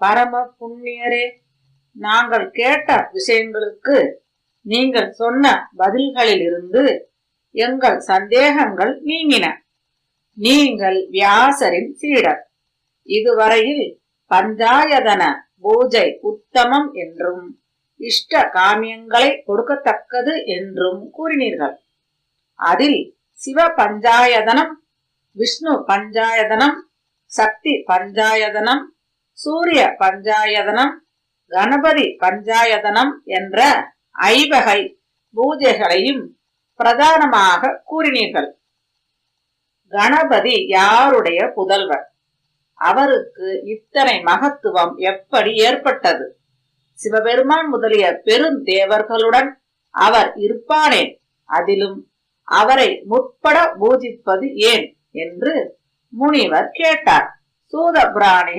பரம புண்ணியரே நாங்கள் கேட்ட விஷயங்களுக்கு நீங்கள் சொன்ன பதில்களிலிருந்து எங்கள் சந்தேகங்கள் நீங்கின. நீங்கள் வியாசரின் சீடர். இதுவரையில் பஞ்சாயதன பூஜை உத்தமம் என்றும் இஷ்ட காமியங்களை கொடுக்கத்தக்கது என்றும் கூறினீர்கள். அதில் சிவ பஞ்சாயதனம் விஷ்ணு பஞ்சாயதனம் சக்தி பஞ்சாயதனம் சூரிய பஞ்சாயதனம் கணபதி பஞ்சாயதனம் என்ற ஐவகை பூஜைகளையும் பிரதானமாக கூறினீர்கள். கணபதி யாருடைய புதல்வர்? அவருக்கு இத்தனை மகத்துவம் எப்படி ஏற்பட்டது? சிவபெருமான் முதலிய பெருந்தேவர்களுடன் அவர் இருப்பானேன் அதிலும் அவரை முற்பட பூஜிப்பது ஏன்? என்று முனிவர் கேட்டார். சூத பிராணிகள்